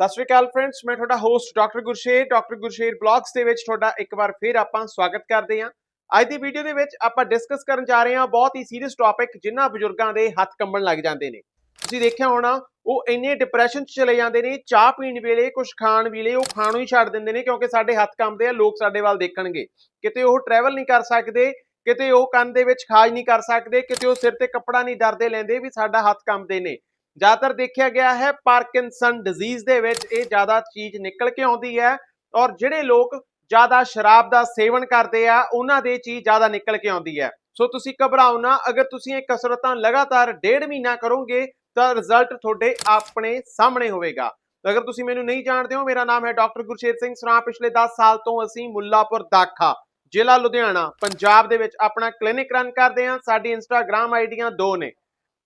ਸਤਿ ਸ਼੍ਰੀ ਅਕਾਲ ਫਰੈਂਡਸ ਮੈਂ ਤੁਹਾਡਾ host doctor Gursher doctor Gursher blogs ਦੇ ਵਿੱਚ ਤੁਹਾਡਾ ਇੱਕ ਵਾਰ ਫਿਰ ਆਪਾਂ ਸਵਾਗਤ ਕਰਦੇ ਹਾਂ। ਅੱਜ ਦੀ ਵੀਡੀਓ ਦੇ ਵਿੱਚ ਆਪਾਂ ਡਿਸਕਸ ਕਰਨ ਜਾ ਰਹੇ ਹਾਂ ਬਹੁਤ ਹੀ ਸੀਰੀਅਸ ਟੌਪਿਕ ਜਿਨ੍ਹਾਂ ਬਜ਼ੁਰਗਾਂ ਦੇ ਹੱਥ ਕੰਬਣ ਲੱਗ ਜਾਂਦੇ ਨੇ। ਤੁਸੀਂ ਦੇਖਿਆ ਹੋਣਾ, ਉਹ ਇੰਨੇ ਡਿਪਰੈਸ਼ਨ 'ਚ ਚਲੇ ਜਾਂਦੇ ਨੇ, ਚਾਹ ਪੀਣ ਵੇਲੇ ਕੁਝ ਖਾਣ ਵੇਲੇ ਉਹ ਖਾਣੋਂ ਹੀ ਛੱਡ ਦਿੰਦੇ ਨੇ ਕਿਉਂਕਿ ਸਾਡੇ ਹੱਥ ਕੰਬਦੇ ਆ, ਲੋਕ ਸਾਡੇ ਵੱਲ ਦੇਖਣਗੇ। ਕਿਤੇ ਉਹ ਟਰੈਵਲ ਨਹੀਂ ਕਰ ਸਕਦੇ, ਕਿਤੇ ਉਹ ਕੰਨ ਦੇ ਵਿੱਚ ਖਾਜ ਨਹੀਂ ਕਰ ਸਕਦੇ, ਕਿਤੇ ਉਹ ਸਿਰ ਤੇ ਕੱਪੜਾ ਨਹੀਂ ਡਰਦੇ ਲੈਂਦੇ ਵੀ ਸਾਡਾ ਹੱਥ ਕੰਬਦੇ ਨੇ। ਜ਼ਿਆਦਾਤਰ ਦੇਖਿਆ ਗਿਆ ਹੈ ਪਾਰਕਿੰਸਨ ਡਿਜ਼ੀਜ਼ ਦੇ ਵਿੱਚ ਇਹ ਜ਼ਿਆਦਾ ਚੀਜ਼ ਨਿਕਲ ਕੇ ਆਉਂਦੀ ਹੈ ਔਰ ਜਿਹੜੇ ਲੋਕ ਜ਼ਿਆਦਾ ਸ਼ਰਾਬ ਦਾ ਸੇਵਨ ਕਰਦੇ ਆ, ਉਹਨਾਂ ਦੇ ਚੀਜ਼ ਜ਼ਿਆਦਾ ਨਿਕਲ ਕੇ ਆਉਂਦੀ ਹੈ। ਸੋ ਤੁਸੀਂ ਘਬਰਾਓ ਨਾ, ਅਗਰ ਤੁਸੀਂ ਇਹ ਕਸਰਤਾਂ ਲਗਾਤਾਰ ਡੇਢ ਮਹੀਨਾ ਕਰੋਗੇ, ਤਾਂ ਰਿਜ਼ਲਟ ਤੁਹਾਡੇ ਆਪਣੇ ਸਾਹਮਣੇ ਹੋਵੇਗਾ। ਅਗਰ ਤੁਸੀਂ ਮੈਨੂੰ ਨਹੀਂ ਜਾਣਦੇ ਹੋ, ਮੇਰਾ ਨਾਮ ਹੈ ਡਾਕਟਰ ਗੁਰਸ਼ੇਰ ਸਿੰਘ ਸਰਾ ਪਿਛਲੇ 10 ਸਾਲ ਤੋਂ ਅਸੀਂ ਮੁੱਲਾਪੁਰ ਦਾਖਾ, ਜ਼ਿਲ੍ਹਾ ਲੁਧਿਆਣਾ, ਪੰਜਾਬ ਦੇ ਵਿੱਚ ਆਪਣਾ ਕਲੀਨਿਕ ਰਨ ਕਰਦੇ ਹਾਂ। ਸਾਡੀ ਇੰਸਟਾਗ੍ਰam ਆਈਡੀਆਂ ਦੋ ਨੇ।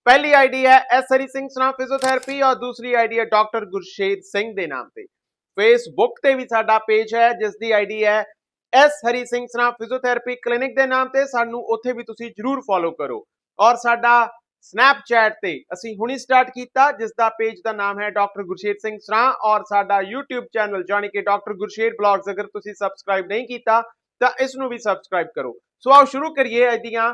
ਪਹਿਲੀ ਆਈਡੀ ਹੈ ਐਸ ਹਰੀ ਸਿੰਘ ਸਨਾ ਫਿਜ਼ੀਓਥੈਰੇਪੀ ਔਰ ਦੂਸਰੀ ਆਈਡੀ ਹੈ ਡਾਕਟਰ ਗੁਰਸ਼ੇਦ ਸਿੰਘ ਦੇ ਨਾਮ ਤੇ। ਫੇਸਬੁੱਕ ਤੇ ਵੀ ਸਾਡਾ ਪੇਜ ਹੈ ਜਿਸ ਦੀ ਆਈਡੀ ਹੈ S Hari Singh Sana physiotherapy clinic ਦੇ ਨਾਮ ਤੇ। ਸਾਨੂੰ ਉੱਥੇ ਵੀ ਤੁਸੀਂ ਜਰੂਰ ਫੋਲੋ ਕਰੋ। ਔਰ ਸਾਡਾ ਸਨੈਪਚੈਟ ਤੇ ਅਸੀਂ ਹੁਣੀ ਸਟਾਰਟ ਕੀਤਾ ਜਿਸ ਦਾ ਪੇਜ ਦਾ ਨਾਮ ਹੈ ਡਾਕਟਰ ਗੁਰਸ਼ੇਰ ਸਿੰਘ ਸਰਾ ਔਰ ਸਾਡਾ YouTube ਚੈਨਲ ਜਾਨੀ ਕਿ ਡਾਕਟਰ ਗੁਰਸ਼ੇਦ ਬਲੌਗਸ ਅਗਰ ਤੁਸੀਂ ਸਬਸਕ੍ਰਾਈਬ ਨਹੀਂ ਕੀਤਾ, ਤਾਂ ਇਸ ਨੂੰ ਵੀ ਸਬਸਕ੍ਰਾਈਬ ਕਰੋ। ਸੋ ਆਓ ਸ਼ੁਰੂ ਕਰੀਏ ਇਹਦੀਆਂ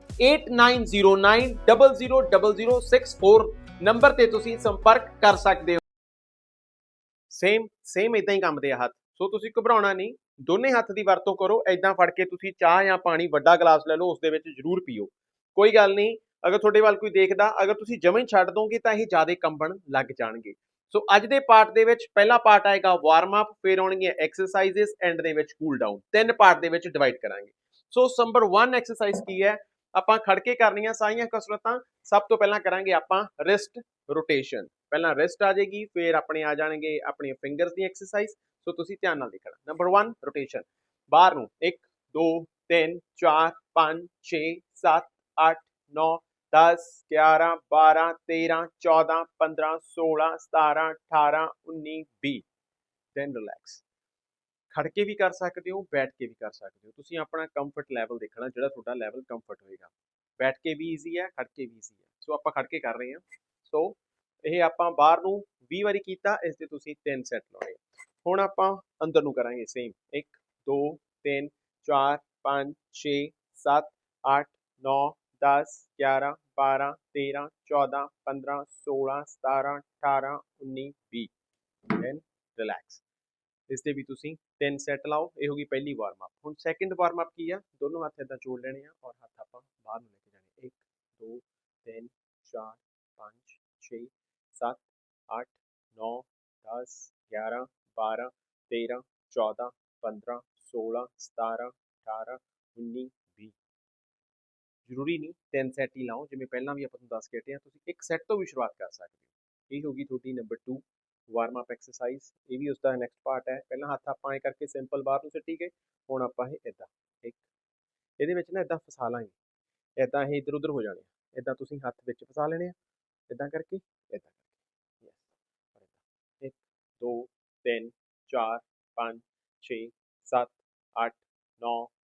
8909000064 ਨੰਬਰ ਤੇ ਤੁਸੀਂ ਸੰਪਰਕ ਕਰ ਸਕਦੇ ਹੋ। ਸੇਮ ਸੇਮ ਇਦਾਂ ਹੀ ਕੰਮਦੇ ਆ ਹੱਥ। ਸੋ ਤੁਸੀਂ ਘਬਰਾਉਣਾ ਨਹੀਂ। ਦੋਨੇ ਹੱਥ ਦੀ ਵਰਤੋਂ ਕਰੋ। ਐਦਾਂ ਫੜ ਕੇ ਤੁਸੀਂ ਚਾਹ ਜਾਂ ਪਾਣੀ ਵੱਡਾ ਗਲਾਸ ਲੈ ਲਓ, ਉਸ ਦੇ ਵਿੱਚ ਜ਼ਰੂਰ ਪੀਓ। ਕੋਈ ਗੱਲ ਨਹੀਂ। ਅਗਰ ਤੁਹਾਡੇ ਵੱਲ ਕੋਈ ਦੇਖਦਾ, ਅਗਰ ਤੁਸੀਂ ਜਮਾਂ ਛੱਡ ਦੋਗੇ, ਤਾਂ ਇਹ ਜ਼ਿਆਦਾ ਕੰਬਣ ਲੱਗ ਜਾਣਗੇ। ਸੋ ਅੱਜ ਦੇ ਪਾਰਟ ਦੇ ਵਿੱਚ ਪਹਿਲਾ ਪਾਰਟ ਆਏਗਾ ਵਾਰਮ ਅਪ ਫਿਰ ਆਉਣਗੀਆਂ ਐਕਸਰਸਾਈਜ਼ਸ ਐਂਡ ਦੇ ਵਿੱਚ ਕੂਲ ਡਾਊਨ ਤਿੰਨ ਪਾਰਟ ਦੇ ਵਿੱਚ ਡਿਵਾਈਡ ਕਰਾਂਗੇ। ਸੋ ਨੰਬਰ 1 ਐਕਸਰਸਾਈਜ਼ ਕੀ ਹੈ? ਆਪਾਂ ਖੜ ਕੇ ਕਰਨੀਆਂ ਸਾਰੀਆਂ ਕਸਰਤਾਂ, ਸਭ ਤੋਂ ਪਹਿਲਾਂ ਕਰਾਂਗੇ ਆਪਾਂ ਰਿਸਟ ਰੋਟੇਸ਼ਨ ਪਹਿਲਾਂ ਰਿਸਟ ਆ ਜਾਏਗੀ, ਫਿਰ ਆਪਣੇ ਆ ਜਾਣਗੇ ਆਪਣੀਆਂ ਫਿੰਗਰਸ ਦੀ ਐਕਸਰਸਾਈਜ਼ ਸੋ ਤੁਸੀਂ ਧਿਆਨ ਨਾਲ ਦੇਖਣਾ। ਨੰਬਰ 1 ਰੋਟੇਸ਼ਨ ਬਾਹਰ ਨੂੰ 1 2 3 4 5 6 7 8 9 10 11 12 13 14 15 16 17 18 19 20 ਦੈਨ ਰਿਲੈਕਸ ਖੜ ਕੇ ਵੀ ਕਰ ਸਕਦੇ ਹੋ, ਬੈਠ ਕੇ ਵੀ ਕਰ ਸਕਦੇ ਹੋ। ਤੁਸੀਂ ਆਪਣਾ ਕੰਫਰਟ ਲੈਵਲ ਦੇਖਣਾ, ਜਿਹੜਾ ਤੁਹਾਡਾ ਲੈਵਲ ਕੰਫਰਟ ਹੋਏਗਾ। ਬੈਠ ਕੇ ਵੀ ਈਜ਼ੀ ਹੈ, ਖੜ ਕੇ ਵੀ ਈਜ਼ੀ ਹੈ। ਸੋ ਆਪਾਂ ਖੜ ਕੇ ਕਰ ਰਹੇ ਹਾਂ। ਸੋ ਇਹ ਆਪਾਂ ਬਾਹਰ ਨੂੰ 20 ਵਾਰੀ ਕੀਤਾ, ਇਸ ਦੇ ਤੁਸੀਂ 3 ਸੈੱਟ ਲਾਉਣੇ ਹੁਣ ਆਪਾਂ ਅੰਦਰ ਨੂੰ ਕਰਾਂਗੇ ਸੇਮ 1 2 3 4 5 6 7 8 9 10 11 12 13 14 15 16 17 18 19 20 ਦੈਨ ਰਿਲੈਕਸ ਇਸ ਦੇ ਵੀ ਤੁਸੀਂ ਤਿੰਨ ਸੈੱਟ ਲਾਓ, ਇਹ ਹੋਗੀ ਪਹਿਲੀ ਵਾਰਮ ਅਪ ਹੁਣ ਸੈਕਿੰਡ ਵਾਰਮ ਅਪ ਕੀ ਆ? ਦੋਨੋਂ ਹੱਥ ਇਦਾਂ ਜੋੜ ਲੈਣੇ ਆ ਔਰ ਹੱਥ ਆਪਾਂ ਬਾਹਰ ਨੂੰ ਲੈ ਕੇ ਜਾਣੇ 1 2 3 4 5 6 7 8 9 10 11 12 13 14 15 16 17 18 19 20 ਜ਼ਰੂਰੀ ਨਹੀਂ, ਤਿੰਨ ਸੈੱਟ ਹੀ ਲਾਓ, ਜਿਵੇਂ ਪਹਿਲਾਂ ਵੀ ਆਪਾਂ ਤੁਹਾਨੂੰ ਦੱਸ ਕੇ ਹਟੇ ਆ, ਤੁਸੀਂ ਇੱਕ ਸੈੱਟ ਤੋਂ ਵੀ ਸ਼ੁਰੂਆਤ ਕਰ ਸਕਦੇ ਹੋ। ਇਹ ਹੋਗੀ ਤੁਹਾਡੀ ਨੰਬਰ 2 ਵਾਰਮ ਅਪ ਐਕਸਰਸਾਈਜ਼ ਇਹ ਵੀ ਉਸ ਦਾ ਨੈਕਸਟ ਪਾਰਟ ਹੈ। ਪਹਿਲਾਂ ਹੱਥ ਆਪਾਂ ਐ ਕਰਕੇ ਸਿੰਪਲ ਬਾਹਰ ਨੂੰ ਸਿੱਟੀ ਗਏ, ਹੁਣ ਆਪਾਂ ਇਹ ਇਦਾਂ ਇੱਕ। ਇਹਦੇ ਵਿੱਚ ਨਾ ਇਦਾਂ ਫਸਾ ਲਾਂਗੇ। ਇਦਾਂ ਇਹ ਇਧਰ ਉਧਰ ਹੋ ਜਾਣੇ ਇਦਾਂ ਤੁਸੀਂ ਹੱਥ ਵਿੱਚ ਫਸਾ ਲੈਣੇ ਆ। ਇਦਾਂ ਕਰਕੇ ਇਦਾਂ ਕਰਕੇ। ਯੈਸ 1 2 3 4 5 6 7 8 9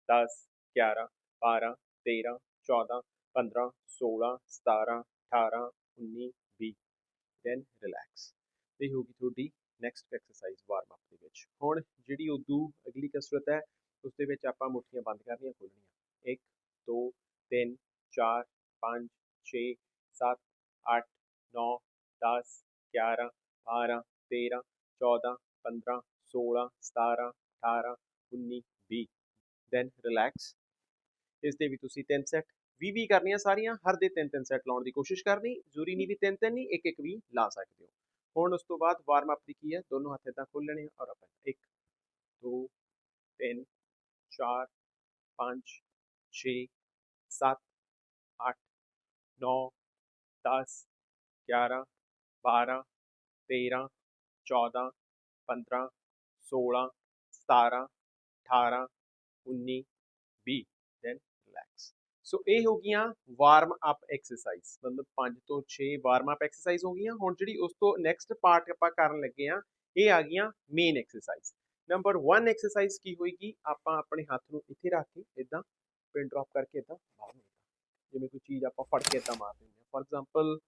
10 11 12 13 14 15 16 17 18 19 20 ਦੈਨ ਰਿਲੈਕਸ ਇਹ ਹੋਗੀ ਤੁਹਾਡੀ ਨੈਕਸਟ ਐਕਸਰਸਾਈਜ਼ ਵਾਰਮ ਅਪ ਦੇ ਵਿੱਚ। ਹੁਣ ਜਿਹੜੀ ਉਦੋਂ ਅਗਲੀ ਕਸਰਤ ਹੈ ਉਸ ਦੇ ਵਿੱਚ ਆਪਾਂ ਮੁੱਠੀਆਂ ਬੰਦ ਕਰਨੀਆਂ ਖੋਲਣੀਆਂ 1 2 3 4 5 6 7 8 9 10 11 12 13 14 15 16 17 18 19 20 ਦੈਨ ਰਿਲੈਕਸ ਇਸ ਦੇ ਵੀ ਤੁਸੀਂ 3 ਸੈੱਟ 20 20 ਕਰਨੀਆਂ ਸਾਰੀਆਂ, ਹਰ ਦੇ 3 3 ਸੈੱਟ ਲਾਉਣ ਦੀ ਕੋਸ਼ਿਸ਼ ਕਰਨੀ, ਜ਼ਰੂਰੀ ਨਹੀਂ ਵੀ 3 3 ਨਹੀਂ ਇੱਕ ਇੱਕ ਵੀ ਲਾ ਸਕਦੇ ਹੋ। ਹੁਣ ਉਸ ਤੋਂ ਬਾਅਦ ਵਾਰਮ ਅਪ ਦੀ ਕੀ ਹੈ ਦੋਨੋਂ ਹੱਥ ਇਦਾਂ ਖੋਲ ਲੈਣੇ ਔਰ ਆਪਾਂ 1 2 3 4 5 6 7 8 9 10 11 12 13 14 15 16 17 18 19 20 ਦੈਨ ਰਿਲੈਕਸ ਸੋ ਇਹ ਹੋ ਗਈਆਂ ਵਾਰਮ ਅਪ ਐਕਸਰਸਾਈਜ਼ ਮਤਲਬ 5 ਤੋਂ 6 ਵਾਰਮ ਅਪ ਐਕਸਰਸਾਈਜ਼ ਹੋ ਗਈਆਂ। ਹੁਣ ਜਿਹੜੀ ਉਸ ਤੋਂ ਨੈਕਸਟ ਪਾਰਟ ਆਪਾਂ ਕਰਨ ਲੱਗੇ ਆ ਇਹ ਆ ਗਈਆਂ ਮੇਨ ਐਕਸਰਸਾਈਜ਼ ਨੰਬਰ 1 ਐਕਸਰਸਾਈਜ਼ ਕੀ ਹੋਏਗੀ? ਆਪਾਂ ਆਪਣੇ ਹੱਥ ਨੂੰ ਇੱਥੇ ਰੱਖ ਕੇ ਇਦਾਂ ਪਿਨ ਡ੍ਰੌਪ ਕਰਕੇ ਇਦਾਂ ਮਾਰਨਾ ਜਿਵੇਂ ਕੋਈ ਚੀਜ਼ ਆਪਾਂ ਫੜ ਕੇ ਇਦਾਂ ਮਾਰ ਦਿੰਦੇ ਆ ਫੋਰ ਐਗਜ਼ਾਮਪਲ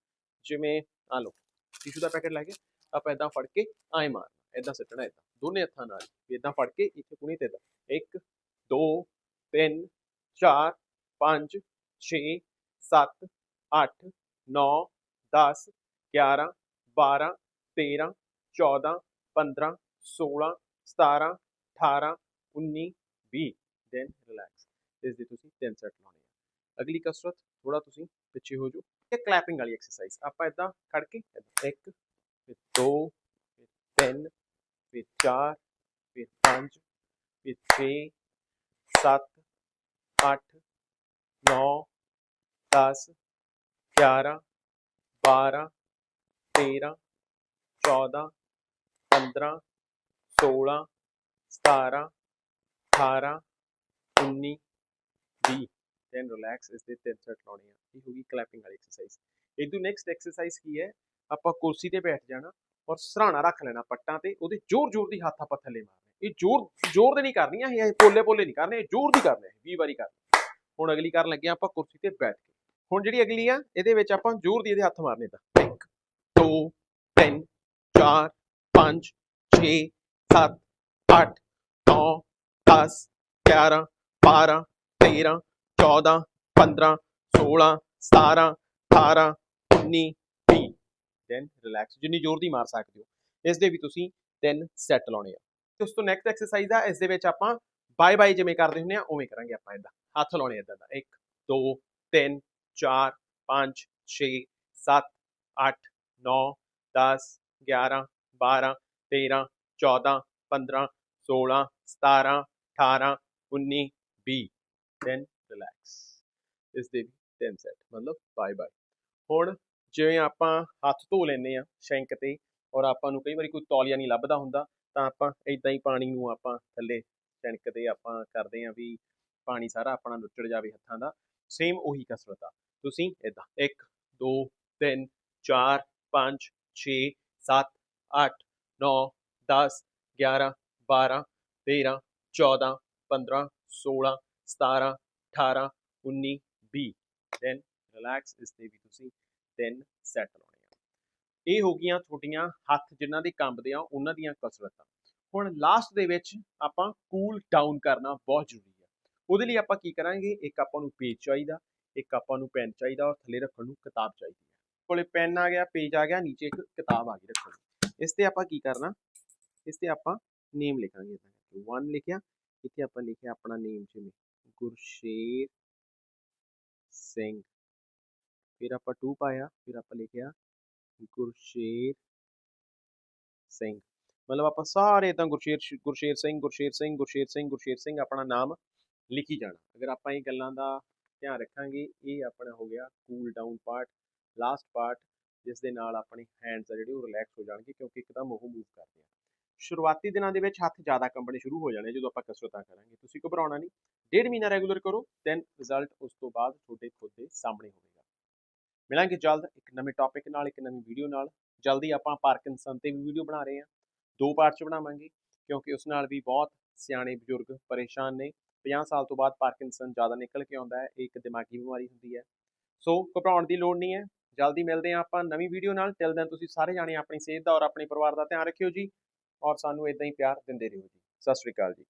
ਜਿਵੇਂ ਆ ਲਓ ਟਿਸ਼ੂ ਦਾ ਪੈਕੇਟ ਲੈ ਕੇ ਆਪਾਂ ਇਦਾਂ ਫੜ ਕੇ ਐਂ ਮਾਰਨਾ ਇਦਾਂ ਸੱਟਣਾ ਇਦਾਂ ਦੋਨੇ ਹੱਥਾਂ ਨਾਲ ਇਦਾਂ ਫੜ ਕੇ ਇੱਥੇ ਪੁਣੀ ਤੇ ਇਦਾਂ 1 2 3 4 5 6 7 8 9 10 11 12 13 14 15 16 17 18 19 20 ਦੈਨ ਰਿਲੈਕਸ ਇਸ ਦੀ ਤੁਸੀਂ ਤਿੰਨ ਸੈਟ ਲਾਉਣੇ ਆ। ਅਗਲੀ ਕਸਰਤ ਥੋੜਾ ਤੁਸੀਂ ਪਿੱਛੇ ਹੋ ਜਾਓ। ਇਹ ਕਲੈਪਿੰਗ ਵਾਲੀ ਐਕਸਰਸਾਈਜ਼ ਆਪਾਂ ਇਦਾਂ ਖੜ ਕੇ ਏਦਾਂ, ਇੱਕ ਫਿਰ ਦੋ ਫਿਰ ਤਿੰਨ ਫਿਰ ਚਾਰ ਫਿਰ ਪੰਜ ਫਿਰ 6 7 9 10 11 12 13 14 15 16 17 18 19 20 ਦੈਨ ਰਿਲੈਕਸ ਇਸ ਦੇ ਤਿੰਨ ਸੈਟ ਲਾਉਣੇ ਆ। ਇਹ ਹੋ ਗਈ ਕਲੈਪਿੰਗ ਵਾਲੀ ਐਕਸਰਸਾਈਜ਼ ਇਹ ਤੋਂ ਨੈਕਸਟ ਐਕਸਰਸਾਈਜ਼ ਕੀ ਹੈ? ਆਪਾਂ ਕੁਰਸੀ ਤੇ ਬੈਠ ਜਾਣਾ ਔਰ ਸਰਾਣਾ ਰੱਖ ਲੈਣਾ ਪੱਟਾਂ ਤੇ, ਉਹਦੇ ਜ਼ੋਰ ਜ਼ੋਰ ਦੀ ਹੱਥ ਆਪਾਂ ਥੱਲੇ ਮਾਰਨੇ। ਇਹ ਜ਼ੋਰ ਜ਼ੋਰ ਦੇ ਨਹੀਂ ਕਰਨੀਆਂ ਇਹ ਪੋਲੇ ਪੋਲੇ ਨਹੀਂ ਕਰਨੇ ਜ਼ੋਰ ਦੀ ਕਰਨੇ 20 ਵਾਰੀ ਕਰਨੇ। ਹੁਣ ਅਗਲੀ ਕਰਨ ਲੱਗੇ ਹਾਂ ਆਪਾਂ ਕੁਰਸੀ ਤੇ ਬੈਠ ਕੇ। ਹੁਣ ਜਿਹੜੀ ਅਗਲੀ ਆ, ਇਹਦੇ ਵਿੱਚ ਆਪਾਂ ਜ਼ੋਰ ਦੀ ਇਹਦੇ ਹੱਥ ਮਾਰਨੇ ਤਾਂ। 1 2 3 4 5 6 7 8 9 10 11 12 13 14 15 16 17 18 19 20 ਦੈਨ ਰਿਲੈਕਸ ਜਿੰਨੀ ਜ਼ੋਰ ਦੀ ਮਾਰ ਸਕਦੇ ਹੋ। ਇਸ ਦੇ ਵੀ ਤੁਸੀਂ ਤਿੰਨ ਸੈੱਟ ਲਾਉਣੇ ਆ। ਤੇ ਉਸ ਤੋਂ ਨੈਕਸਟ ਐਕਸਰਸਾਈਜ਼ ਆ, ਇਸ ਦੇ ਵਿੱਚ ਆਪਾਂ ਬਾਏ ਬਾਏ ਜਿਵੇਂ ਕਰਦੇ ਹੁੰਦੇ ਆ, ਉਵੇਂ ਕਰਾਂਗੇ ਆਪਾਂ ਇਦਾਂ ਹੱਥ ਲਾਉਣੇ ਇਦਾਂ ਦਾ 1 2 3 4 5 6 7 8 9 10 11 12 13 14 15 16 17 18 19 20 ਦੈਨ ਰਿਲੈਕਸ ਇਸ ਦੇ ਵੀ ਤਿੰਨ ਸੈੱਟ ਮਤਲਬ ਬਾਏ ਬਾਏ ਹੁਣ ਜਿਵੇਂ ਆਪਾਂ ਹੱਥ ਧੋ ਲੈਨੇ ਆ ਸ਼ੈਂਕ ਤੇ ਔਰ ਆਪਾਂ ਨੂੰ ਕਈ ਵਾਰੀ ਕੋਈ ਤੌਲੀਆ ਨਹੀਂ ਲੱਭਦਾ ਹੁੰਦਾ ਤਾਂ ਆਪਾਂ ਇਦਾਂ ਹੀ ਪਾਣੀ ਨੂੰ ਆਪਾਂ ਥੱਲੇ ਸ਼ੈਂਕ ਤੇ ਆਪਾਂ ਕਰਦੇ ਆ ਵੀ ਪਾਣੀ ਸਾਰਾ ਆਪਣਾ ਲੁੱਚੜ ਜਾਵੇ ਹੱਥਾਂ ਦਾ ਸੇਮ ਉਹੀ ਕਸਰਤ ਆ। ਤੁਸੀਂ ਇਦਾਂ 1 2 3 4 5 6 7 8 9 10 11 12 13 14 15 16 17 18 19 20 ਦੈਨ ਰਿਲੈਕਸ ਇਸ ਤੇ ਵੀ ਤੁਸੀਂ ਤਿੰਨ ਸੈੱਟ ਲਾਉਣੇ ਆ। ਇਹ ਹੋ ਗਈਆਂ ਤੁਹਾਡੀਆਂ ਹੱਥ ਜਿਨ੍ਹਾਂ ਦੇ ਕੰਬਦੇ ਆ, ਉਹਨਾਂ ਦੀਆਂ ਕਸਰਤਾਂ। ਹੁਣ ਲਾਸਟ ਦੇ ਵਿੱਚ ਆਪਾਂ ਕੂਲ ਡਾਊਨ ਕਰਨਾ ਬਹੁਤ ਜ਼ਰੂਰੀ ਉਹਦੇ ਲਈ ਆਪਾਂ ਕੀ ਕਰਾਂਗੇ? ਇੱਕ ਆਪਾਂ ਨੂੰ ਪੇਜ ਚਾਹੀਦਾ, ਇੱਕ ਆਪਾਂ ਨੂੰ ਪੈਨ ਚਾਹੀਦਾ ਔਰ ਥੱਲੇ ਰੱਖਣ ਨੂੰ ਕਿਤਾਬ ਚਾਹੀਦੀ ਹੈ। ਕੋਲੇ ਪੈਨ ਆ ਗਿਆ ਪੇਜ ਆ ਗਿਆ, ਨੀਚੇ ਇੱਕ ਕਿਤਾਬ ਆ ਗਈ ਰੱਖਣ ਨੂੰ। ਇਸ ਤੇ ਆਪਾਂ ਕੀ ਕਰਨਾ? ਇਸ ਤੇ ਆਪਾਂ ਨੇਮ ਲਿਖਾਂਗੇ ਇਦਾਂ ਕਰਕੇ। 1 ਲਿਖਿਆ, ਇੱਥੇ ਆਪਾਂ ਲਿਖਿਆ ਆਪਣਾ ਨੇਮ ਜਿਵੇਂ ਗੁਰਸ਼ੇਰ ਸਿੰਘ। ਫਿਰ ਆਪਾਂ 2 ਪਾਇਆ, ਫਿਰ ਆਪਾਂ ਲਿਖਿਆ ਗੁਰਸ਼ੇਰ ਸਿੰਘ। ਮਤਲਬ ਆਪਾਂ ਸਾਰੇ ਤਾਂ ਗੁਰਸ਼ੇਰ ਗੁਰਸ਼ੇਰ ਸਿੰਘ ਗੁਰਸ਼ੇਰ ਸਿੰਘ ਗੁਰਸ਼ੇਰ ਸਿੰਘ ਗੁਰਸ਼ੇਰ ਸਿੰਘ ਆਪਣਾ ਨਾਮ ਲਿਖੀ ਜਾਣਾ। ਅਗਰ ਆਪਾਂ ਇਹ ਗੱਲਾਂ ਦਾ ਧਿਆਨ ਰੱਖਾਂਗੇ, ਇਹ ਆਪਣਾ ਹੋ ਗਿਆ cool down part last part ਜਿਸ ਦੇ ਨਾਲ ਆਪਣੇ ਹੈਂਡਸ ਆ ਜਿਹੜੇ ਉਹ ਰਿਲੈਕਸ ਹੋ ਜਾਣਗੇ ਕਿਉਂਕਿ ਇੱਕਦਮ ਉਹ ਮੂਵ ਕਰਦੇ ਆ। ਸ਼ੁਰੂਆਤੀ ਦਿਨਾਂ ਦੇ ਵਿੱਚ ਹੱਥ ਜ਼ਿਆਦਾ ਕੰਬਣੇ ਸ਼ੁਰੂ ਹੋ ਜਾਣੇ ਜਦੋਂ ਆਪਾਂ ਕਸਰਤਾਂ ਕਰਾਂਗੇ। ਤੁਸੀਂ ਘਬਰਾਉਣਾ ਨਹੀਂ, ਡੇਢ ਮਹੀਨਾ ਰੈਗੂਲਰ ਕਰੋ ਦੈਨ ਰਿਜ਼ਲਟ ਉਸ ਤੋਂ ਬਾਅਦ ਤੁਹਾਡੇ ਖੁਦ ਦੇ ਸਾਹਮਣੇ ਹੋਵੇਗਾ। ਮਿਲਾਂਗੇ ਜਲਦ ਇੱਕ ਨਵੇਂ ਟੌਪਿਕ ਨਾਲ, ਇੱਕ ਨਵੀਂ ਵੀਡੀਓ ਨਾਲ। ਜਲਦੀ ਆਪਾਂ ਪਾਰਕਿੰਸਨ ਤੇ ਵੀ ਵੀਡੀਓ ਬਣਾ ਰਹੇ ਹਾਂ। ਦੋ ਪਾਰਟ ਚ ਬਣਾਵਾਂਗੇ ਕਿਉਂਕਿ ਉਸ ਨਾਲ ਵੀ ਬਹੁਤ ਸਿਆਣੇ ਬਜ਼ੁਰਗ ਪਰੇਸ਼ਾਨ ਨੇ। 50 ਸਾਲ ਤੋਂ ਬਾਅਦ ਪਾਰਕਿੰਸਨ ਜ਼ਿਆਦਾ ਨਿਕਲ ਕੇ ਆਉਂਦਾ ਹੈ, ਇਹ ਇੱਕ ਦਿਮਾਗੀ ਬਿਮਾਰੀ ਹੁੰਦੀ ਹੈ। ਸੋ ਘਬਰਾਉਣ ਦੀ ਲੋੜ ਨਹੀਂ ਹੈ, ਜਲਦੀ ਮਿਲਦੇ ਹਾਂ ਆਪਾਂ ਨਵੀਂ ਵੀਡੀਓ ਨਾਲ ਟਿਲ ਦੈਨ ਤੁਸੀਂ ਸਾਰੇ ਜਾਣੇ ਆਪਣੀ ਸਿਹਤ ਦਾ ਔਰ ਆਪਣੇ ਪਰਿਵਾਰ ਦਾ ਧਿਆਨ ਰੱਖਿਓ ਜੀ, ਔਰ ਸਾਨੂੰ ਇਦਾਂ ਹੀ ਪਿਆਰ ਦਿੰਦੇ ਰਹੋ ਜੀ। ਸਤਿ ਸ਼੍ਰੀ ਅਕਾਲ ਜੀ।